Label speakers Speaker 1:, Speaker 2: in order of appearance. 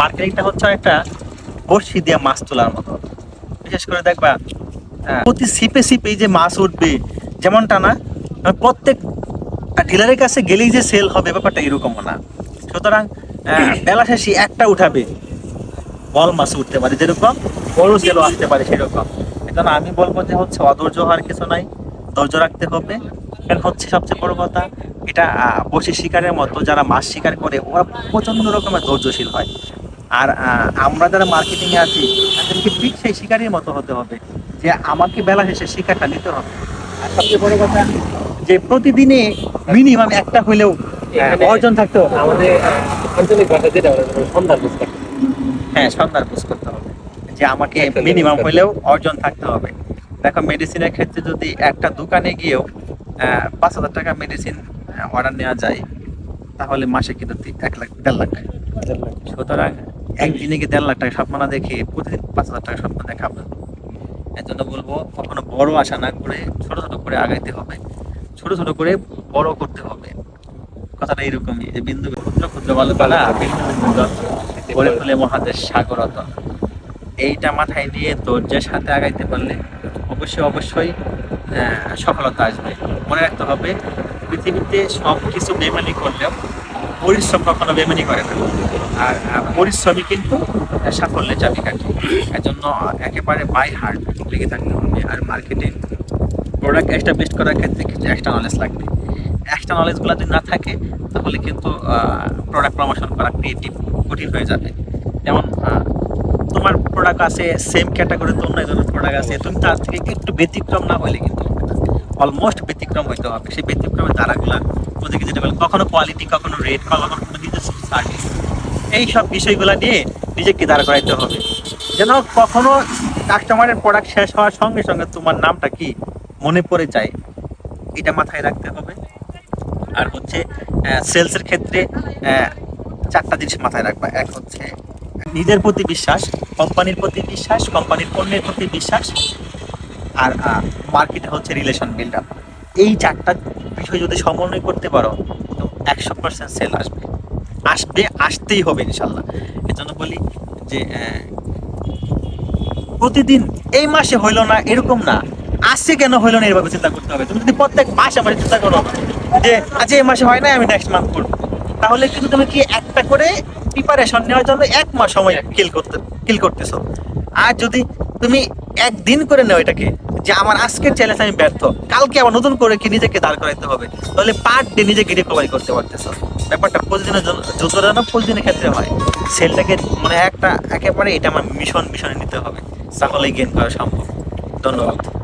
Speaker 1: মার্কেটিংটা হচ্ছে একটা বড়শি দিয়ে মাছ তোলার মতো। বিশেষ করে দেখবা প্রতি সিপে সিপে যে মাছ উঠবে যেমনটা না মানে প্রত্যেক ডিলারের কাছে গেলেই যে সেল হবে ব্যাপারটা এরকমও না। সুতরাং আহ, বেলা শেষে একটা উঠাবে বল মাছ উঠতে পারে যেরকম বড় সেলও আসতে পারে সেরকম। এখন আমি বলব যে হচ্ছে অধৈর্য হওয়ার কিছু নাই ধৈর্য রাখতে হবে। হচ্ছে সবচেয়ে বড় কথা এটা বসে শিকারের মতো যারা মাছ শিকার করে ওরা প্রচণ্ড রকমের ধৈর্যশীল হয়। আর আমরা যারা মার্কেটিং এ আছি তাদেরকে ঠিক সেই শিকারের মতো হতে হবে যে আমাকে বেলা শেষে শিকারটা নিতে হবে। আর সবচেয়ে বড় কথা যে প্রতিদিনে মিনিমাম একটা হলেও অর্জন থাকতে হবে।
Speaker 2: আমাদের আঞ্চলিক ভাষা যেটা সন্ধ্যার পুস্তক
Speaker 1: হ্যাঁ সন্ধ্যার পোস্ট করতে হবে যে আমাকে মিনিমাম হলেও অর্জন থাকতে হবে। দেখো মেডিসিনের ক্ষেত্রে যদি একটা দোকানে গিয়েও পাঁচ হাজার টাকা মেডিসিন অর্ডার নেওয়া যায় তাহলে মাসে কিন্তু এক লাখ, দেড় লাখ সুতরাং একদিনে কি দেড় লাখ টাকা স্বপ্ন দেখে প্রতিদিন পাঁচ হাজার টাকা স্বপ্ন দেখা আপনার এর জন্য বলব, কখনো বড় আশা না করে ছোট ছোট করে আগাইতে হবে। ছোট ছোট করে বড় করতে হবে। কথাটা এরকমই যে বিন্দু ক্ষুদ্র ক্ষুদ্র বালুকালা জল ফেলে মহাদেশ সাগরতন এইটা মাথায় নিয়ে ধৈর্যের সাথে আগাইতে পারলে অবশ্যই অবশ্যই সফলতা আসবে। মনে রাখতে হবে পৃথিবীতে সব কিছু বেমানি করলেও পরিশ্রম কখনো বেমানি করে না। আর পরিশ্রমই কিন্তু সাফল্যের চাবিকাঠি। এর জন্য একেবারে বাই হার্ট লেগে থাকতে হবে আর মার্কেটে প্রোডাক্ট এস্টাবলিশ করার ক্ষেত্রে কিছু এক্সট্রা নলেজ লাগবে। এক্সট্রা নলেজগুলো যদি না থাকে, তাহলে কিন্তু প্রোডাক্ট প্রমোশন করা ক্রিয়েটিভ কঠিন হয়ে যাবে। যেমন তোমার প্রোডাক্ট আছে সেম ক্যাটাগরির অন্য একজনের প্রোডাক্ট আছে, তুমি তার থেকে একটু ব্যতিক্রম না হলে কিন্তু অলমোস্ট ব্যতিক্রম হইতে হবে। সেই ব্যতিক্রমের ধারাগুলা ওদেরকে যেটা বলে, কখনো কোয়ালিটি কখনো রেট কখনো কোনো সার্ভিস এই সব বিষয়গুলো নিয়ে নিজেকে দাঁড় করাইতে হবে। যেন কখনো কাস্টমারের প্রোডাক্ট শেষ হওয়ার সঙ্গে সঙ্গে তোমার নামটা কি মনে পড়ে যায়, এটা মাথায় রাখতে হবে। আর হচ্ছে সেলসের ক্ষেত্রে চারটা জিনিস মাথায় রাখবা। এক হচ্ছে, নিজের প্রতি বিশ্বাস কোম্পানির প্রতি বিশ্বাস কোম্পানির পণ্যের প্রতি বিশ্বাস আর মার্কেটে হচ্ছে রিলেশন বিল্ড আপ এই চারটা বিষয় যদি সমন্বয় করতে পারো, তো একশো পার্সেন্ট সেল আসবে। আসবে, আসতেই হবে ইনশাল্লাহ এজন্য বলি যে প্রতিদিন এই মাসে হইল না এরকম না। আজকে কেন হইল না এভাবে চিন্তা করতে হবে? তুমি যদি প্রত্যেক মাসে মাসে চিন্তা করো যে আজ এই মাসে হয় না আমি নেক্সট মান্থ করব। তাহলে কিন্তু তুমি কি একটা করে প্রিপারেশন নেওয়ার জন্য এক মাস সময় কিল করতে কিল করতেছো। আর যদি তুমি একদিন করে নেও এটাকে যে আমার আজকের চ্যালেঞ্জ আমি ব্যর্থ, কালকে আবার নতুন করে কি নিজেকে দাঁড় করাইতে হবে, তাহলে পার ডে নিজেকে রিকভারি করতে পারতেছ। ব্যাপারটা প্রতিদিনের জন্য যতটা প্রতিদিনের ক্ষেত্রে হয় সেলটাকে মানে একটা একেবারে এটা আমার মিশন মিশনে নিতে হবে। তাহলে গেন করা সম্ভব। ধন্যবাদ।